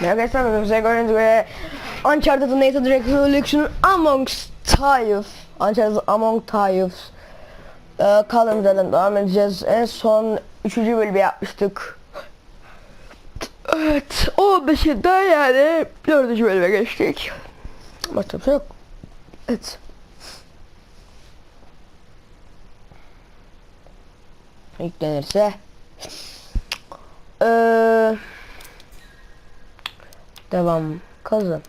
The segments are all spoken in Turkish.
Merhaba arkadaşlar Özel gördüğünüz gibi Uncharted'ın Nathan Drake Collection Amongst Thieves Uncharted Among Thieves ee, kaldığımız yerden devam edeceğiz. En son 3. bölümü yapmıştık. Evet, o 15'inden yani 4. bölüme geçtik. Başka bir şey yok. Evet. Yüklenirse. Eee... Devam. Kazı.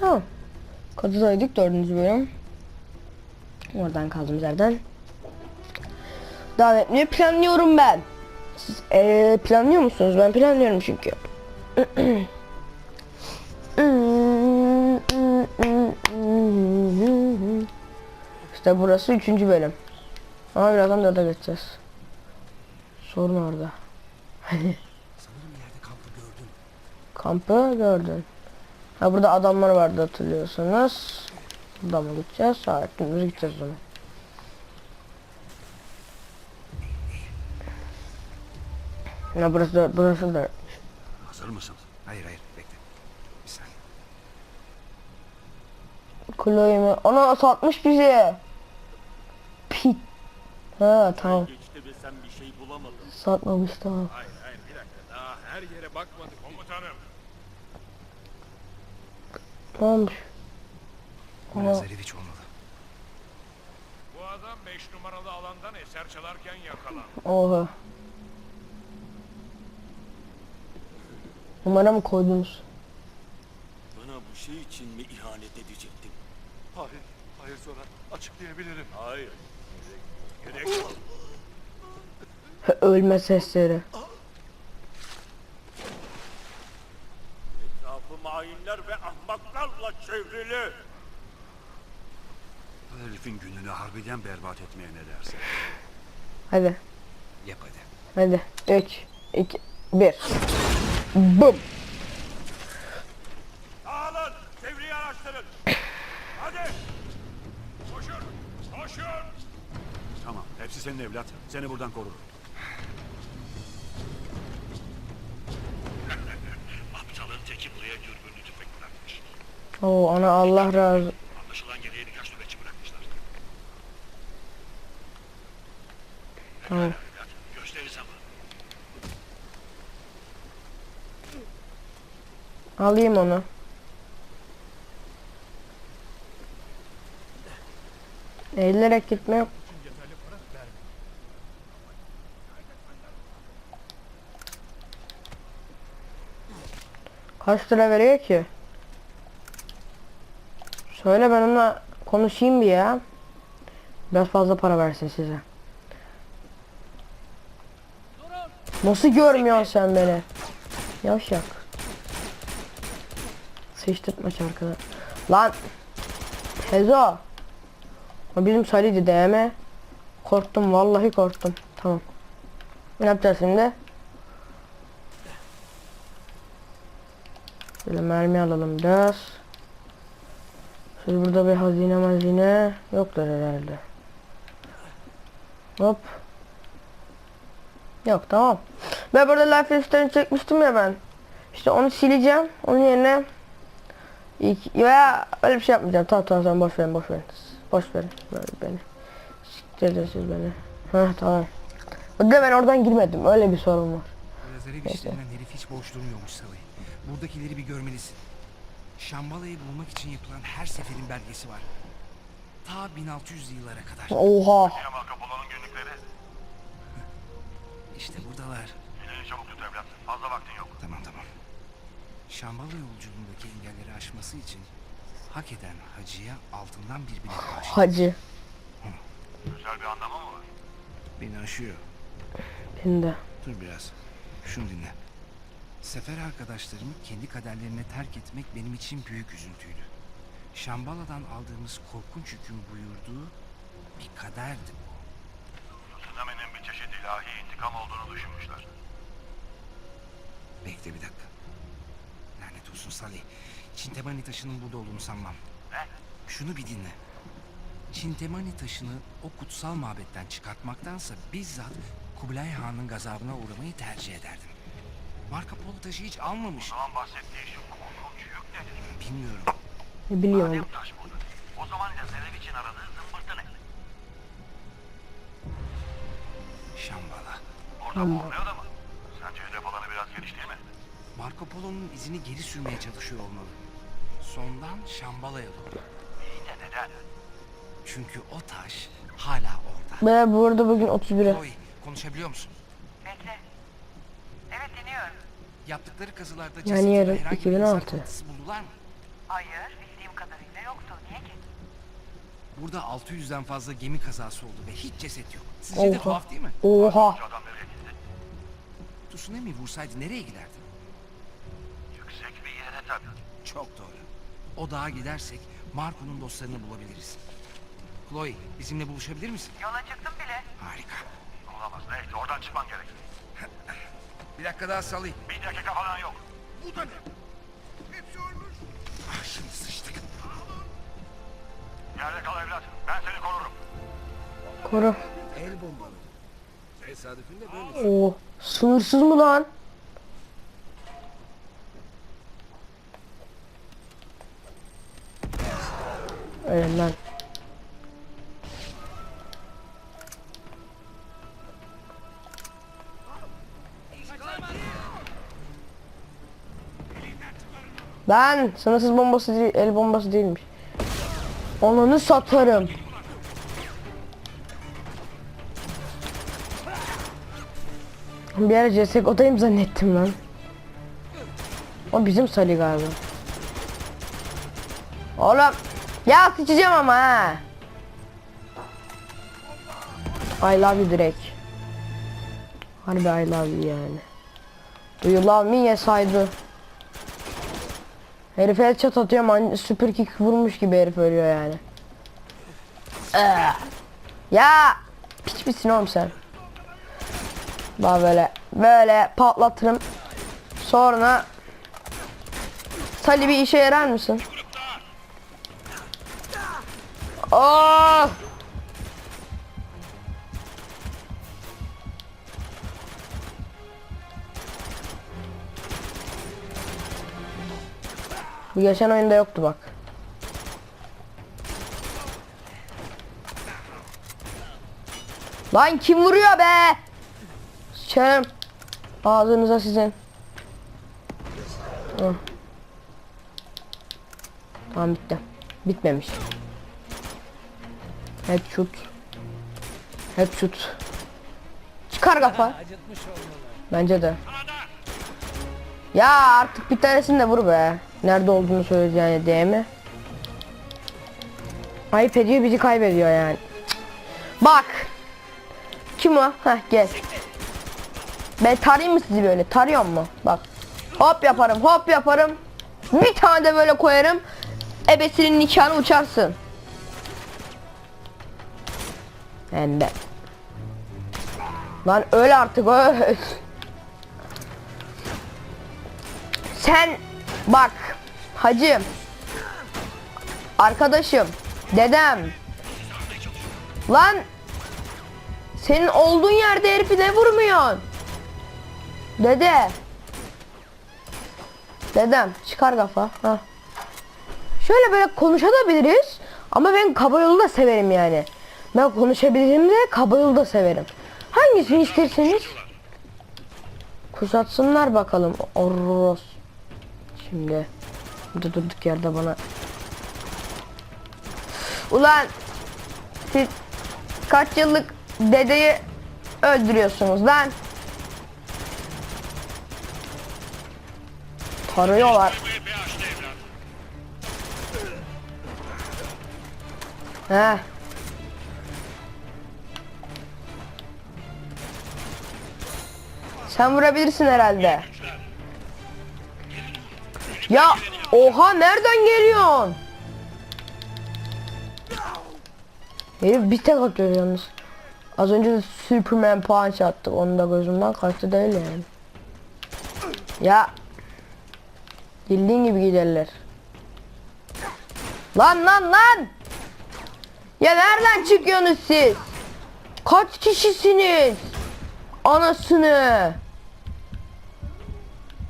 Ha. Kazıdaydık dördüncü bölüm. Oradan kaldığımız yerden. Devam etmeyi planlıyorum ben. Siz eee, planlıyor musunuz? Ben planlıyorum çünkü. İşte burası üçüncü bölüm. Ama birazdan dörde geçeceğiz. Sorun orada. Sanırım yerde kampı gördüm. Kampı gördün. Ha burada adamlar vardı hatırlıyorsanız. Buradan mı gideceğiz? Ha, dümdüz gideceğiz o zaman. Ya burası da burası da Hazır mısın? Hayır hayır bekle. Bir saniye. Chloe mi? Ana satmış bizi. Pit. Ha tamam. Geçti ve sen bir şey bulamadın. Satmamış tamam. Hayır hayır bir dakika daha her yere bakmadık komutanım. Ne olmuş? Lazareviç olmalı. Bu adam 5 numaralı alandan eser çalarken yakalandı. oha. Numara mı koydunuz? Bana bu şey için mi ihanet edecektin? Hayır, hayır sonra açıklayabilirim. Hayır. Gerek, gerek yok. Ölme sesleri. Çevrili. Bu herifin gününü harbiden berbat etmeye ne dersin? Hadi. Yap hadi. Hadi. 3, 2, 1. Bum. Dağılın, çevreyi araştırın. Hadi. Koşun, koşun. Tamam hepsi senin evlat. Seni buradan korurum. Oo ana Allah razı. Tamam. Alayım onu. Eğilerek gitme yok. Kaç lira veriyor ki? Söyle ben onunla konuşayım bir ya. Biraz fazla para versin size. Nasıl görmüyorsun sen beni? Yavşak. Sıçtırtma şarkıda. Lan. Ezo. O bizim Salih'di değil mi? Korktum vallahi korktum. Tamam. Ne yapacağız şimdi? Böyle mermi alalım biraz. Siz burada bir hazine mazine yoktur herhalde. Hop. Yok tamam. Ben burada life restoranı çekmiştim ya ben. İşte onu sileceğim. Onun yerine İlk, ya öyle bir şey yapmayacağım. Tamam tamam tamam boş verin boş verin. Boş verin böyle beni. Siktir edin siz beni. Heh tamam. Bir de ben oradan girmedim. Öyle bir sorun var. Lazareviç denen herif hiç boş durmuyormuş Salih. Buradakileri bir görmelisin. Şambala'yı bulmak için yapılan her seferin belgesi var. Ta 1600 yıllara kadar. Oha. Yamal Kapola'nın günlükleri. İşte buradalar. Elini çabuk tut evlat. Fazla vaktin yok. Tamam tamam. Şambala yolculuğundaki engelleri aşması için hak eden hacıya altından bir bilet bağışladı. Hacı. Özel bir anlamı mı var? Beni aşıyor. Beni de. Dur biraz. Şunu dinle. Sefer arkadaşlarımı kendi kaderlerine terk etmek benim için büyük üzüntüydü. Şambala'dan aldığımız korkunç hüküm buyurduğu bir kaderdi bu. Tsunami'nin bir çeşit ilahi intikam olduğunu düşünmüşler. Bekle bir dakika. Lanet olsun Salih. Çintemani taşının burada olduğunu sanmam. Ne? Şunu bir dinle. Çintemani taşını o kutsal mabetten çıkartmaktansa bizzat Kubilay Han'ın gazabına uğramayı tercih ederdim. Marco Polo taşı hiç almamış. Zaman bahsettiği şu korkunç yük nedir? Bilmiyorum. Biliyorum. Madem taş budur. O zaman Lazarev için aradığı zımbırtı ne? Şambala. Orada Borneo'da mı? Sence hedef alanı biraz geniş değil mi? Marco Polo'nun izini geri sürmeye çalışıyor olmalı. Sondan Şambala'ya doğru. İyi de neden? Çünkü o taş hala orada. Ben burada bugün 31'e. Chloe, konuşabiliyor musun? Bekle. Evet dinliyorum. Yaptıkları kazılarda Yani cesetin yarın herhangi bir insan 2016. kalıntısı buldular mı? Hayır bildiğim kadarıyla yoktu. Niye ki? Burada 600'den fazla gemi kazası oldu ve hiç ceset yok. Sizce de Oha. tuhaf değil mi? Oha. Tsunami vursaydı nereye giderdi? Yüksek bir yere tabii. Çok doğru. O dağa gidersek Marco'nun dostlarını bulabiliriz. Chloe, bizimle buluşabilir misin? Yola çıktım bile. Harika. Olamaz. Neyse oradan çıkman gerek. Bir dakika daha salayım. Bir dakika falan yok. Ah şimdi sıçtık. Yerde kal evlat. Ben seni korurum. Koru. El bombaları. Tesadüfünde böyle. Oo. Sınırsız mı lan? Öyle lan. Sınırsız bombası değil, el bombası değilmiş. Onunu satarım. Bir ara CSGO odayım zannettim lan. O bizim Salih galiba. Oğlum. Ya sıçacağım ama ha. I love you direkt. Harbi I love you yani. Do you love me? Yes I do. Herif headshot atıyor man süper kick vurmuş gibi herif ölüyor yani. Ee. Ya piç misin oğlum sen? Daha böyle böyle patlatırım. Sonra Salih bir işe yarar mısın? Oh! Bu geçen oyunda yoktu bak. Lan kim vuruyor be? Sıçarım. Ağzınıza sizin. Hı. Tamam bitti. Bitmemiş. Headshot. Headshot. Çıkar kafa. Bence de. Ya artık bir tanesini de vur be. Nerede olduğunu söyledi yani DM. Ayıp ediyor bizi kaybediyor yani. Bak. Kim o? Heh gel. Ben tarayayım mı sizi böyle? Tarıyor mu? Bak. Hop yaparım, hop yaparım. Bir tane de böyle koyarım. Ebesinin nikahını uçarsın. Hem de. Lan öl artık öl. Sen bak hacım. Arkadaşım. Dedem. Lan senin olduğun yerde herifi ne vurmuyorsun? Dede. Dedem çıkar kafa. Ha. Şöyle böyle konuşabiliriz. Ama ben kaba yolu da severim yani. Ben konuşabilirim de kaba yolu da severim. Hangisini isterseniz kuşatsınlar bakalım. Oros. Şimdi burada durduk yerde bana. Ulan siz kaç yıllık dedeyi öldürüyorsunuz lan? Tarıyorlar. He. Sen vurabilirsin herhalde. Ya oha nereden geliyorsun? Herif bir tek atıyor yalnız. Az önce Superman punch attı. Onun da gözümden kaçtı değil yani. Ya. Bildiğin gibi giderler. Lan lan lan! Ya nereden çıkıyorsunuz siz? Kaç kişisiniz? Anasını.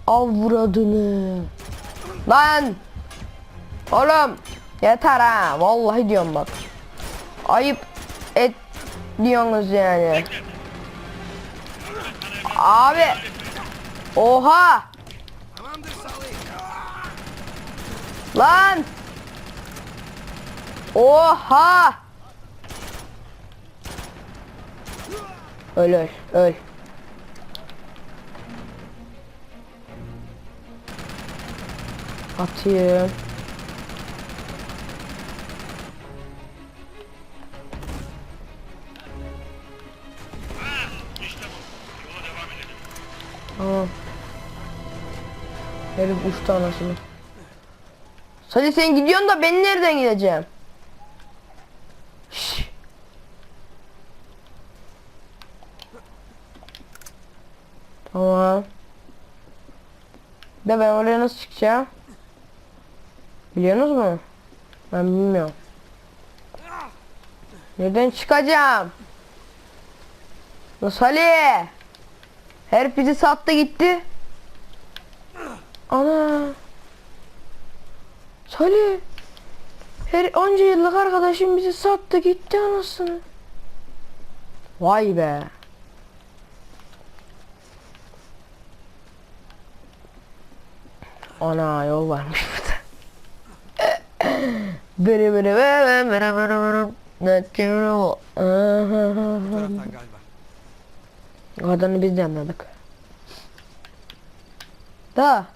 avradını. Lan. Oğlum. Yeter ha. Vallahi diyorum bak. Ayıp et diyorsunuz yani. Abi. Oha. Lan. Oha. Öl öl öl. Atayım. Tamam. Herif uçtu anasını. Sadece sen gidiyorsun da ben nereden gideceğim? Tamam. De ben oraya nasıl çıkacağım? Biliyorsunuz mu? Ben bilmiyorum. Nereden çıkacağım? Nasıl Ali? Herif bizi sattı gitti. Ana. Salih. Her onca yıllık arkadaşım bizi sattı gitti anasını. Vay be. Ana yol varmış bere bere bere. Bu taraftan galiba. Kadarını biz de anladık. Da.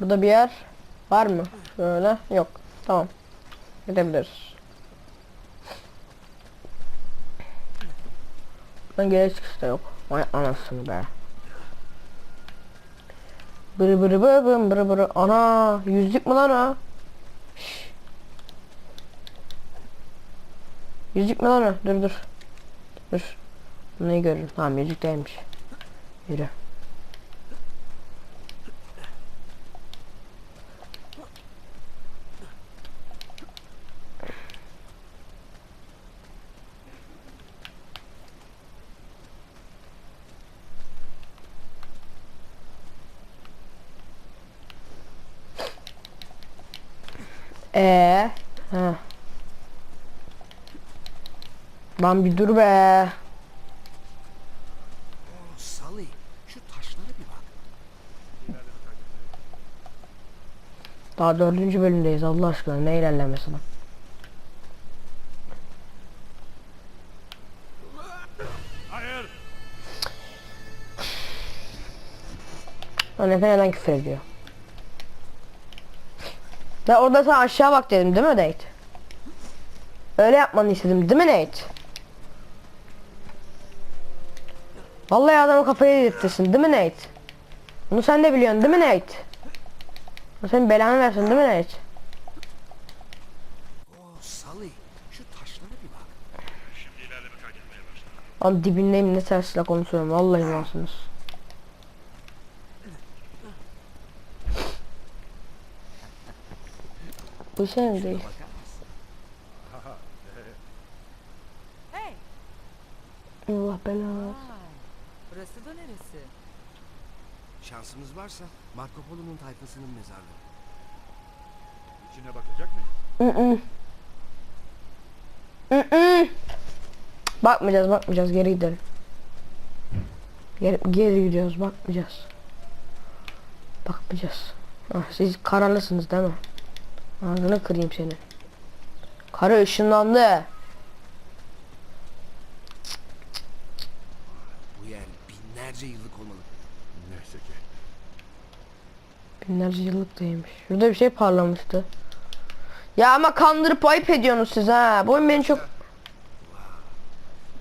Burada bir yer var mı? Şöyle yok. Tamam. Gidebiliriz. Ben geri çıkışta yok. Vay anasını be. Bırı bırı bırı bırı bırı. Ana yüzlük mü lan o? Yüzlük mü lan? Dur dur. Dur. Neyi görürüm? Tamam yüzük değilmiş. Yürü. Ee, ha. Lan bir dur be. Salih. Şu taşlara bir bak. Daha dördüncü bölümdeyiz Allah aşkına ne ilerlemesi lan. Hayır. Lan Efe neden küfür ediyor? Ben orada sana aşağı bak dedim değil mi Nate? Öyle yapmanı istedim değil mi Nate? Vallahi adamı kafayı yedirtirsin değil mi Nate? Bunu sen de biliyorsun değil mi Nate? Bu senin belanı versin değil mi Nate? Lan dibindeyim ne tersle konuşuyorum vallahi varsınız. Bu şey mi değil? Allah belanı. Burası da neresi? Şansımız varsa Marco Polo'nun tayfasının mezarlığı. İçine bakacak mıyız? Hı hı. Hı hı. Bakmayacağız bakmayacağız geri gidelim. Geri, geri gidiyoruz bakmayacağız. Bakmayacağız. Ah, siz kararlısınız değil mi? Ağzını kırayım seni. Karı ışınlandı. Bu yer binlerce yıllık olmalı. Neyse ki. Binlerce yıllık değilmiş. Şurada bir şey parlamıştı. Ya ama kandırıp ayıp ediyorsunuz siz ha. Bu oyun beni çok...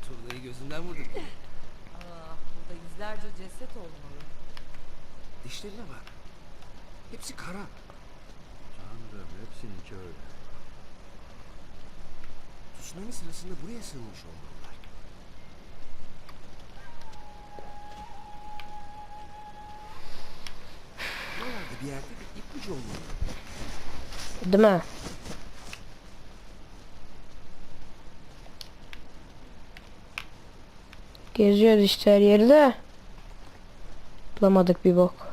Turnayı gözünden vurduk. Aa, burada yüzlerce ceset olmalı. Dişlerine bak. Hepsi kara. Tanrım hepsininki öyle. Tsunami sırasında buraya sığınmış olmalılar. Bir yerde bir ipucu olmalı. Değil mi? Geziyoruz işte her yerde. Bulamadık bir bok.